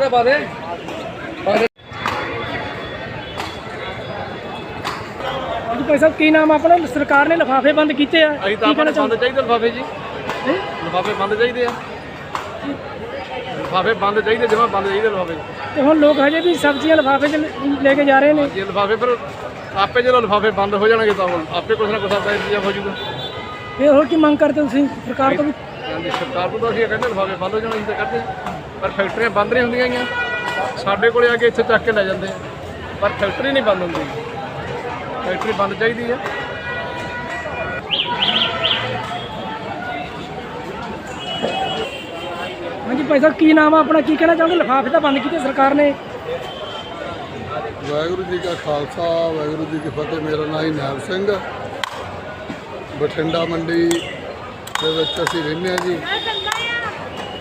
ਤਾਂ ਪਾ ਦੇ। ਪਾ ਦੇ। ਜੀ ਭਾਈ ਸਾਹਿਬ ਕੀ ਨਾਮ ਆ ਆਪਣਾ? ਸਰਕਾਰ ਨੇ ਲਿਫਾਫੇ ਬੰਦ ਕੀਤੇ ਆ। ਅਸੀਂ ਤਾਂ ਕੀ ਕਹਿਣਾ ਆਪਾਂ ਬੰਦ ਚਾਹੀਦੇ? ਲਿਫਾਫੇ ਜੀ। ਹੈਂ? ਲਿਫਾਫੇ ਬੰਦ ਚਾਹੀਦੇ ਆ। ਲਿਫਾਫੇ ਬੰਦ ਚਾਹੀਦੇ ਜਮਾ ਬੰਦ ਚਾਹੀਦੇ ਲਿਫਾਫੇ। ਤੇ ਹੁਣ ਲੋਕ ਹਜੇ ਵੀ ਸਬਜ਼ੀਆਂ ਲਿਫਾਫੇ 'ਚ ਲੈ- ਲੈ ਕੇ ਜਾ ਰਹੇ ਨੇ। ਜੇ ਲਿਫਾਫੇ ਫਿਰ ਆਪੇ ਜਦੋਂ ਲਿਫਾਫੇ ਬੰਦ ਹੋ ਜਾਣਗੇ ਤਾਂ ਹੁਣ ਆਪੇ ਕੁਛ ਨਾ ਕੁਛ ਆਪਦਾ ਇੰਤਜ਼ਾਮ ਹੋ ਜਾਊਗਾ। ਇਹ ਹੋਰ ਕੀ ਮੰਗ ਕਰਦੇ ਹੋ ਤੁਸੀਂ? ਸਰਕਾਰ ਤੋਂ ਵੀ ਹਾਂਜੀ ਸਰਕਾਰ ਤੋਂ ਤਾਂ ਅਸੀਂ ਇਹ ਕਹਿੰਦੇ ਲਿਫਾਫੇ ਬੰਦ ਹੋ ਜਾਣੇ ਅਸੀਂ ਤਾਂ ਕਰਦੇ ਹਾਂ। ਪਰ ਫੈਕਟਰੀਆਂ ਬੰਦ ਨਹੀਂ ਹੁੰਦੀਆਂ ਗੀਆਂ। ਸਾਡੇ ਕੋਲੇ ਆ ਕੇ ਇੱਥੇ ਚੱਕ ਕੇ ਲੈ ਜਾਂਦੇ ਆ। ਪਰ ਫੈਕਟਰੀ ਨਹੀਂ ਬੰਦ ਹੁੰਦੀ। ਫੈਕਟਰੀ ਬੰਦ ਚਾਹੀਦੀ ਆ। ਹਾਂਜੀ ਭਾਈ ਸਾਹਿਬ ਕੀ ਨਾਮ ਆ ਆਪਣਾ? ਕੀ ਕਹਿਣਾ ਚਾਹੁੰਦੇ ਲਿਫਾਫੇ ਤਾਂ ਬੰਦ ਕੀਤੇ ਸਰਕਾਰ ਨੇ। ਵਾਹਿਗੁਰੂ ਜੀ ਕਾ ਖਾਲਸਾ ਵਾਹਿਗੁਰੂ ਜੀ ਕੀ ਫਤਿਹ। ਮੇਰਾ ਨਾਮ ਹੀ ਨੈਬ ਸਿੰਘ। ਬਠਿੰਡਾ ਮੰਡੀ ਦੇ ਵਿੱਚ ਅਸੀਂ ਰਹਿੰਦੇ ਹਾਂ ਜੀ।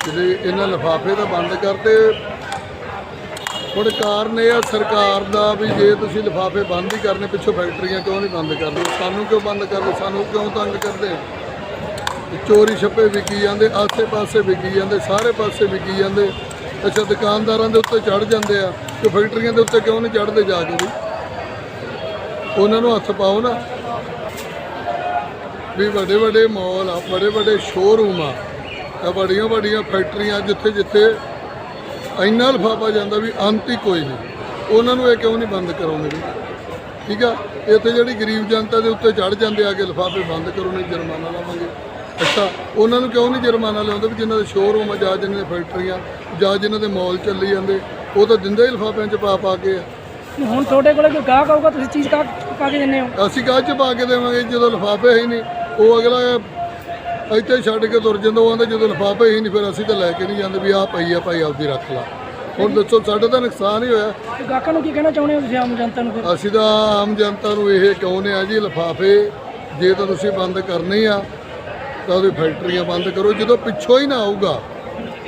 ਜਿਹੜੇ ਇਹਨਾਂ ਲਿਫਾਫੇ ਤਾਂ ਬੰਦ ਕਰਦੇ ਹੁਣ ਕਾਰਨ ਇਹ ਆ ਸਰਕਾਰ ਦਾ ਵੀ ਜੇ ਤੁਸੀਂ ਲਿਫਾਫੇ ਬੰਦ ਹੀ ਕਰਨੇ, ਪਿੱਛੋਂ ਫੈਕਟਰੀਆਂ ਕਿਉਂ ਨਹੀਂ ਬੰਦ ਕਰਦੇ? ਸਾਨੂੰ ਕਿਉਂ ਬੰਦ ਕਰਦੇ? ਸਾਨੂੰ ਕਿਉਂ ਤੰਗ ਕਰਦੇ? ਚੋਰੀ ਛੱਪੇ ਵਿਕੀ ਜਾਂਦੇ, ਆਸੇ-ਪਾਸੇ ਵਿਕੀ ਜਾਂਦੇ, ਸਾਰੇ ਪਾਸੇ ਵਿਕੀ ਜਾਂਦੇ। ਅੱਛਾ, ਦੁਕਾਨਦਾਰਾਂ ਦੇ ਉੱਤੇ ਚੜ ਜਾਂਦੇ ਆ, ਤੇ ਫੈਕਟਰੀਆਂ ਦੇ ਉੱਤੇ ਕਿਉਂ ਨਹੀਂ ਚੜਦੇ ਜਾ ਕੇ ਵੀ? ਉਹਨਾਂ ਨੂੰ ਹੱਥ ਪਾਓ ਨਾ। ਵੀ ਵੱਡੇ ਵੱਡੇ ਮਾਲ ਆ ਬੜੇ ਵੱਡੇ ਸ਼ੋਰੂਮ ਆ। ਤਾਂ ਵੱਡੀਆਂ ਵੱਡੀਆਂ ਫੈਕਟਰੀਆਂ ਜਿੱਥੇ ਜਿੱਥੇ ਇੰਨਾ ਲਿਫਾਫਾ ਜਾਂਦਾ ਵੀ ਅੰਤ ਹੀ ਕੋਈ ਨਹੀਂ। ਉਹਨਾਂ ਨੂੰ ਇਹ ਕਿਉਂ ਨਹੀਂ ਬੰਦ ਕਰਾਉਂਦੇ ਵੀ? ਠੀਕ ਆ? ਇੱਥੇ ਜਿਹੜੀ ਗਰੀਬ ਜਨਤਾ ਦੇ ਉੱਤੇ ਚੜ ਜਾਂਦੇ ਆ ਕਿ ਲਿਫਾਫੇ ਬੰਦ ਕਰੋ ਨਹੀਂ ਜੁਰਮਾਨਾ ਲਾਵਾਂਗੇ। ਅੱਛਾ ਉਹਨਾਂ ਨੂੰ ਕਿਉਂ ਨਹੀਂ ਜੁਰਮਾਨਾ ਲਾਉਂਦੇ ਵੀ ਜਿਨ੍ਹਾਂ ਦੇ ਸ਼ੋਰੂਮ ਆ ਜਾਂ ਜਿਨ੍ਹਾਂ ਦੇ ਫੈਕਟਰੀਆਂ ਜਾਂ ਜਿਨ੍ਹਾਂ ਦੇ ਮਾਲ ਚੱਲੀ ਜਾਂਦੇ ਉਹ ਤਾਂ ਦਿੰਦੇ ਹੀ ਲਿਫਾਫਿਆਂ 'ਚ ਪਾ ਪਾ ਕੇ ਆ। ਹੁਣ ਤੁਹਾਡੇ ਕੋਲੇ ਕੋਈ ਗਾਹਕ ਆਊਗਾ ਤੁਸੀਂ ਚੀਜ਼ ਕਾ ਪਾ ਕੇ ਦਿੰਦੇ ਹੋ? ਅਸੀਂ ਕਾਹ 'ਚ ਪਾ ਕੇ ਦੇਵਾਂਗੇ ਜਦੋਂ ਲਿਫਾਫੇ ਹੀ ਨਹੀਂ। ਉਹ ਅਗਲਾ ਇੱਥੇ ਛੱਡ ਕੇ ਤੁਰ ਜਾਂਦਾ ਉਹ ਆਂਦਾ ਜਦੋਂ ਲਿਫਾਫੇ ਹੀ ਨਹੀਂ ਫਿਰ ਅਸੀਂ ਤਾਂ ਲੈ ਕੇ ਨਹੀਂ ਜਾਂਦੇ ਵੀ ਆਹ ਪਈ ਆ ਭਾਈ ਆਪਦੀ ਰੱਖ ਲਾ। ਹੁਣ ਦੱਸੋ ਸਾਡਾ ਤਾਂ ਨੁਕਸਾਨ ਹੀ ਹੋਇਆ। ਗਾਹਕਾਂ ਨੂੰ ਕੀ ਕਹਿਣਾ ਚਾਹੁੰਦੇ ਹੋ ਤੁਸੀਂ ਆਮ ਜਨਤਾ ਨੂੰ ਫਿਰ? ਅਸੀਂ ਤਾਂ ਆਮ ਜਨਤਾ ਨੂੰ ਇਹ ਕਹਿੰਦੇ ਆ ਜੀ ਲਿਫਾਫੇ ਜੇ ਤਾਂ ਤੁਸੀਂ ਬੰਦ ਕਰਨੇ ਆ ਤਾਂ ਉਹਦੀ ਫੈਕਟਰੀਆਂ ਬੰਦ ਕਰੋ। ਜਦੋਂ ਪਿੱਛੋਂ ਹੀ ਨਾ ਆਊਗਾ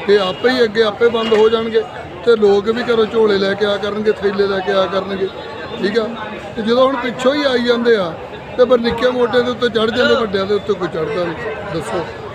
ਤੇ ਆਪੇ ਹੀ ਅੱਗੇ ਆਪੇ ਬੰਦ ਹੋ ਜਾਣਗੇ। ਤੇ ਲੋਕ ਵੀ ਘਰੋਂ ਝੋਲੇ ਲੈ ਕੇ ਆ ਕਰਨਗੇ ਥੈਲੇ ਲੈ ਕੇ ਆ ਕਰਨਗੇ ਠੀਕ ਆ? ਤੇ ਜਦੋਂ ਹੁਣ ਪਿੱਛੋਂ ਹੀ ਆਈ ਜਾਂਦੇ ਆ ਤੇ ਪਰ ਨਿੱਕੇ ਮੋਟੇ ਦੇ ਉੱਤੇ ਚੜ ਜਾਂਦੇ, ਵੱਡਿਆਂ ਦੇ ਉੱਤੇ ਕੋਈ ਚੜਦਾ ਨਹੀਂ, ਦੱਸੋ।